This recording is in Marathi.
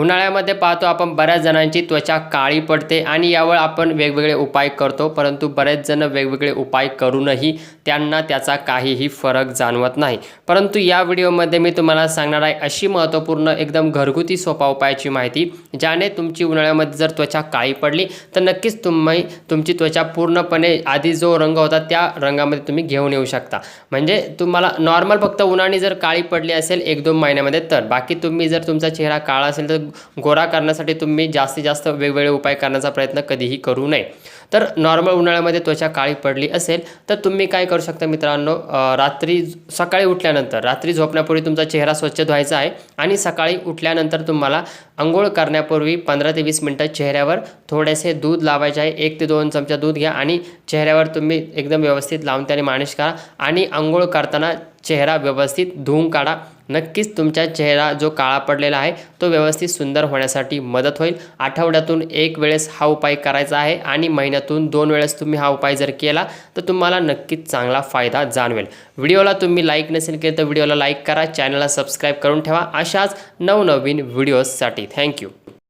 उन्हाळ्यामध्ये पाहतो आपण बऱ्याच जणांची त्वचा काळी पडते आणि यावर आपण वेगवेगळे उपाय करतो परंतु बरेच जण वेगवेगळे उपाय करूनही त्यांना त्याचा काहीही फरक जाणवत नाही. परंतु या व्हिडिओमध्ये मी तुम्हाला सांगणार आहे अशी महत्त्वपूर्ण एकदम घरगुती सोपा उपायाची माहिती ज्याने तुमची उन्हाळ्यामध्ये जर त्वचा काळी पडली तर नक्कीच तुम्ही तुमची त्वचा पूर्णपणे आधी जो रंग होता त्या रंगामध्ये तुम्ही घेऊन येऊ शकता. म्हणजे तुम्हाला नॉर्मल फक्त उन्हाळी जर काळी पडली असेल एक दोन महिन्यामध्ये तर बाकी तुम्ही जर तुमचा चेहरा काळा असेल तर गोरा करण्यासाठी तुम्ही जास्तीत जास्त वेगवेगळे उपाय करण्याचा प्रयत्न कधीही करू नये. तर नॉर्मल उन्हाळ्यामध्ये त्वचा काळी पडली असेल तर तुम्ही काय करू शकता मित्रांनो? रात्री सकाळी उठल्यानंतर रात्री झोपण्यापूर्वी तुमचा चेहरा स्वच्छ धुवायचा आहे आणि सकाळी उठल्यानंतर तुम्हाला आंघोळ करण्यापूर्वी पंधरा ते वीस मिनटं चेहऱ्यावर थोडेसे दूध लावायचे आहे. एक ते दोन चमचा दूध घ्या आणि चेहऱ्यावर तुम्ही एकदम व्यवस्थित लावून त्याने मालिश करा आणि आंघोळ करताना चेहरा व्यवस्थित धुवून काढा. नक्कीच तुमचा चेहरा जो काळा पडलेला आहे तो व्यवस्थित सुंदर होण्यासाठी मदत होईल. आठवड्यातून एक वेळेस हा उपाय करायचा आहे आणि महिन्यातून दोन वेळेस तुम्ही हा उपाय जर केला तर तुम्हाला नक्कीच चांगला फायदा जाणवेल. व्हिडिओला तुम्ही लाईक नसेल केलं तर व्हिडिओला लाईक करा चॅनलला सबस्क्राईब करून ठेवा. अशाच नवनवीन व्हिडिओजसाठी. थँक्यू.